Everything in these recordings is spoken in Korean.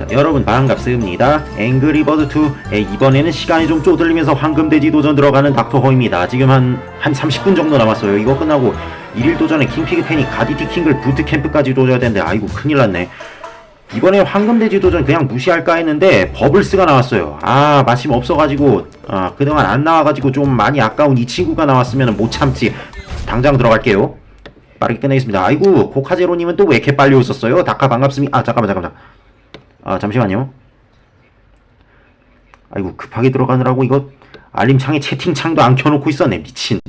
자, 여러분 반갑습니다. 앵그리버드2 에, 이번에는 시간이 좀 쪼들리면서 황금돼지 도전 들어가는 닥터호입니다. 지금 한, 한 30분 정도 남았어요. 이거 끝나고 1일 도전에 킹피그 팬이 가디티 킹글 부트캠프까지 도져야 되는데 아이고 큰일 났네. 이번에 황금돼지 도전 그냥 무시할까 했는데 버블스가 나왔어요. 아 마침 없어가지고 아 그동안 안 나와가지고 좀 많이 아까운 이 친구가 나왔으면 못 참지. 당장 들어갈게요. 빠르게 끝내겠습니다. 아이고 코카제로님은 또 왜 이렇게 빨리 오셨어요? 다카 반갑습니다. 아 잠깐만 잠깐만. 아 잠시만요. 아이고 급하게 들어가느라고 이거 알림창에 채팅창도 안 켜놓고 있었네 미친.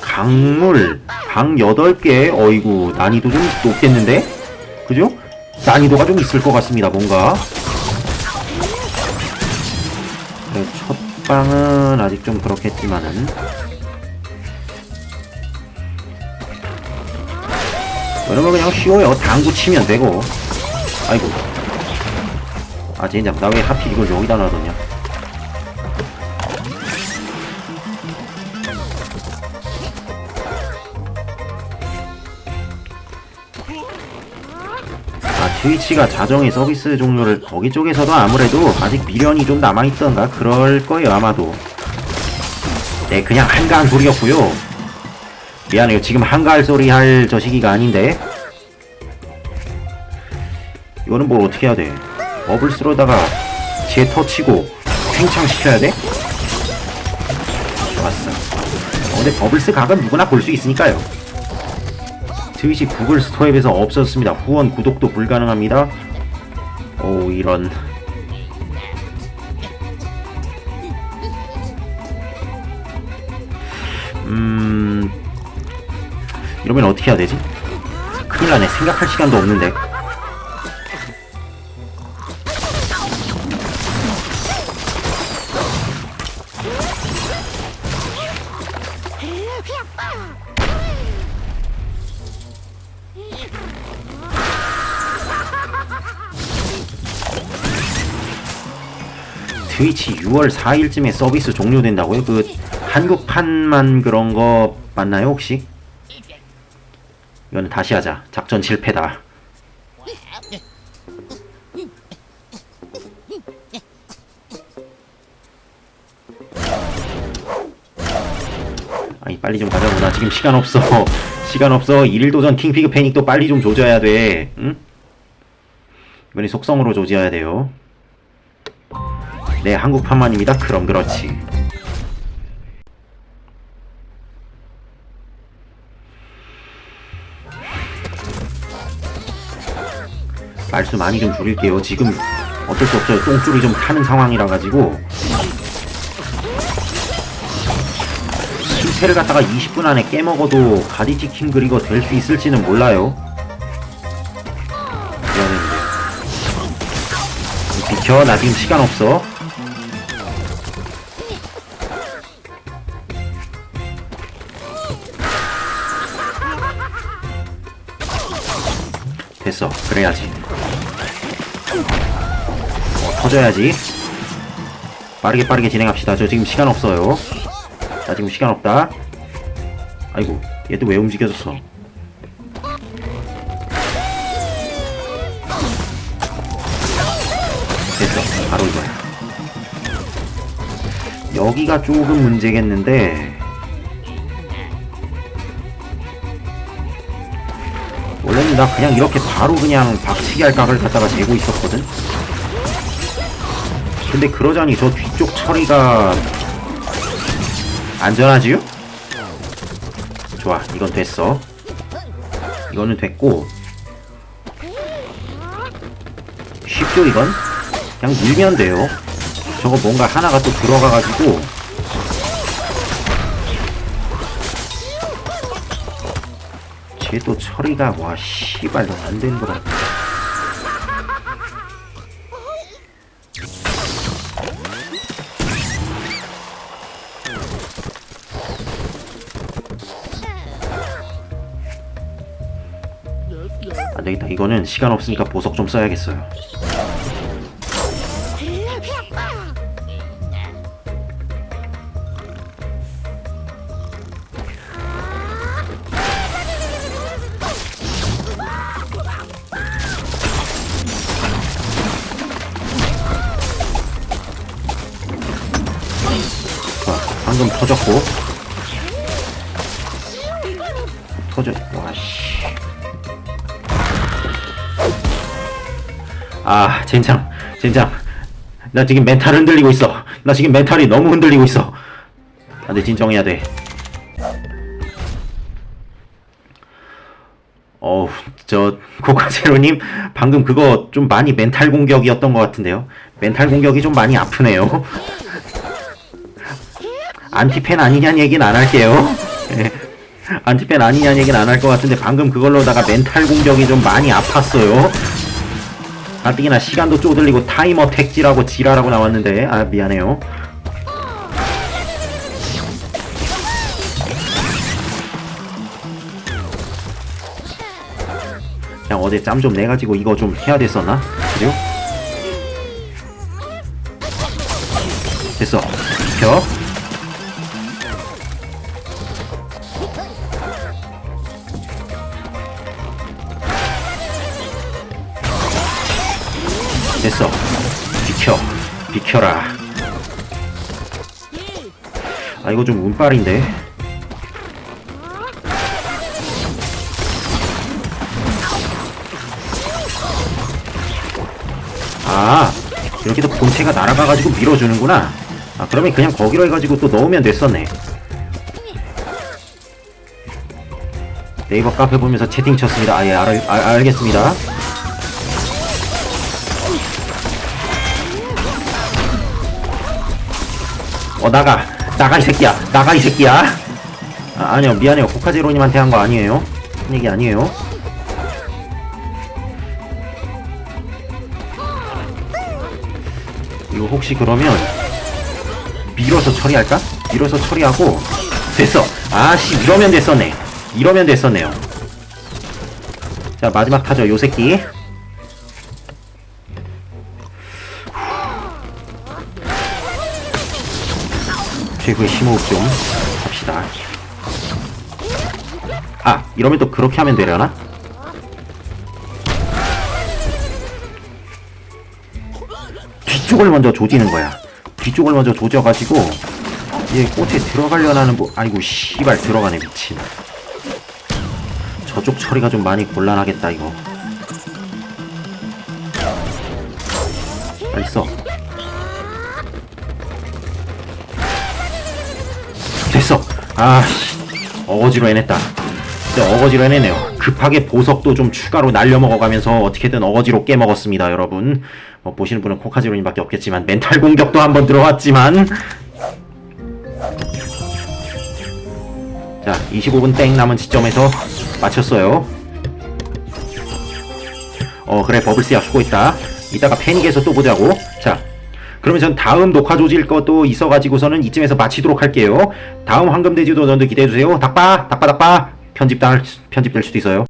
강물 방 8개 어이구 난이도 좀 높겠는데? 그죠? 난이도가 좀 있을 것 같습니다 뭔가 네, 첫 방은 아직 좀 그렇겠지만은 이러면 그냥 쉬워요. 당구 치면 되고. 아이고. 아 젠장 나 왜 하필 이걸 여기다 놔뒀냐. 아 트위치가 자정의 서비스 종료를 거기 쪽에서도 아무래도 아직 미련이 좀 남아있던가 그럴 거예요 아마도. 네 그냥 한가한 소리였고요 미안해요 지금 한가할 소리 할 저 시기가 아닌데 이거는 뭘 어떻게 해야 돼 버블스로다가 제 터치고 팽창 시켜야 돼? 좋았어 어, 근데 버블스 각은 누구나 볼 수 있으니까요 트위치 구글 스토어앱에서 없었습니다. 후원 구독도 불가능합니다. 오 이런 음 이러면 어떻게 해야 되지? 큰일 나네. 생각할 시간도 없는데. 트위치 6월 4일쯤에 서비스 종료된다고요? 그 한국판만 그런 거 맞나요 혹시? 이거는 다시 하자. 작전 실패다. 아니 빨리 좀 가자고 나 지금 시간 없어 시간 없어 1일 도전 킹피그 패닉도 빨리 좀 조져야 돼 응? 이번에 속성으로 조져야 돼요 네, 한국판만입니다. 그럼 그렇지. 말수 많이 좀 줄일게요. 지금 어쩔 수 없어요. 똥줄이 좀 타는 상황이라 가지고 실패를 갖다가 20분 안에 깨먹어도 가디티 킹 그리거 될수 있을지는 몰라요. 미안했는데. 비켜, 나 지금 시간 없어. 됐어. 그래야지. 어, 터져야지. 빠르게 빠르게 진행합시다. 저 지금 시간 없어요. 나 지금 시간 없다. 아이고, 얘도 왜 움직여졌어? 됐어. 바로 이거야. 여기가 조금 문제겠는데, 원래는 나 그냥 이렇게 바로 그냥 박치기 할 각을 갖다가 재고 있었거든? 근데 그러자니 저 뒤쪽 처리가 안전하지요? 좋아 이건 됐어. 이거는 됐고. 쉽죠 이건? 그냥 밀면 돼요. 저거 뭔가 하나가 또 들어가가지고. 쟤 또 처리가 와 씨발 너안 되는 거 같아 이거는 시간 없으니까 보석 좀 써야겠어요. 아, 방금 터졌고. 터져 아 젠장 젠장. 나 지금 멘탈 흔들리고 있어. 나 지금 멘탈이 너무 흔들리고 있어. 다들 진정해야 돼. 어우 저 코카제로님 방금 그거 좀 많이 멘탈 공격이었던 것 같은데요. 멘탈 공격이 좀 많이 아프네요. 안티팬 아니냐는 얘기는 안 할게요. 예. 안티팬 아니냐는 얘기는 안 할 것 같은데 방금 그걸로다가 멘탈 공격이 좀 많이 아팠어요 가뜩이나 시간도 쪼들리고 타이머 택지라고 지랄하고 나왔는데 아 미안해요 그냥 어제 짬 좀 내가지고 이거 좀 해야 됐었나? 그죠? 됐어 펴 됐어. 비켜. 비켜라. 아 이거 좀 운빨인데. 아 이렇게 또 본체가 날아가가지고 밀어주는구나. 아 그러면 그냥 거기로 해가지고 또 넣으면 됐었네. 네이버 카페 보면서 채팅 쳤습니다. 아예 알, 알, 알겠습니다 어 나가. 나가 이 새끼야. 나가 이 새끼야. 아, 아니요. 미안해요. 코카제로님한테 한 거 아니에요. 한 얘기 아니에요. 이거 혹시 그러면 밀어서 처리할까? 밀어서 처리하고 됐어. 아씨 이러면 됐었네. 이러면 됐었네요. 자 마지막 타죠 요 새끼 최고의 심호흡 좀 합시다 아 이러면 또 그렇게 하면 되려나? 뒤쪽을 먼저 조지는 거야. 뒤쪽을 먼저 조져가지고 얘 꽃에 들어가려는 뭐 아이고 씨발 들어가네 미친. 저쪽 처리가 좀 많이 곤란하겠다 이거. 빨리 써. 아씨 어거지로 해냈다. 진짜 어거지로 해내네요. 급하게 보석도 좀 추가로 날려먹어가면서 어떻게든 어거지로 깨먹었습니다, 여러분. 뭐 보시는 분은 코카지로님밖에 없겠지만 멘탈 공격도 한번 들어왔지만 자 25분 땡 남은 시점에서 마쳤어요. 어 그래 버블스야 수고했다. 이따가 패닉에서 또 보자고. 자 그러면 전 다음 녹화 조질 것도 있어가지고서는 이쯤에서 마치도록 할게요. 다음 황금돼지 도 전도 기대해주세요. 닭바 닭바 닭바 편집당 편집될 수도 있어요.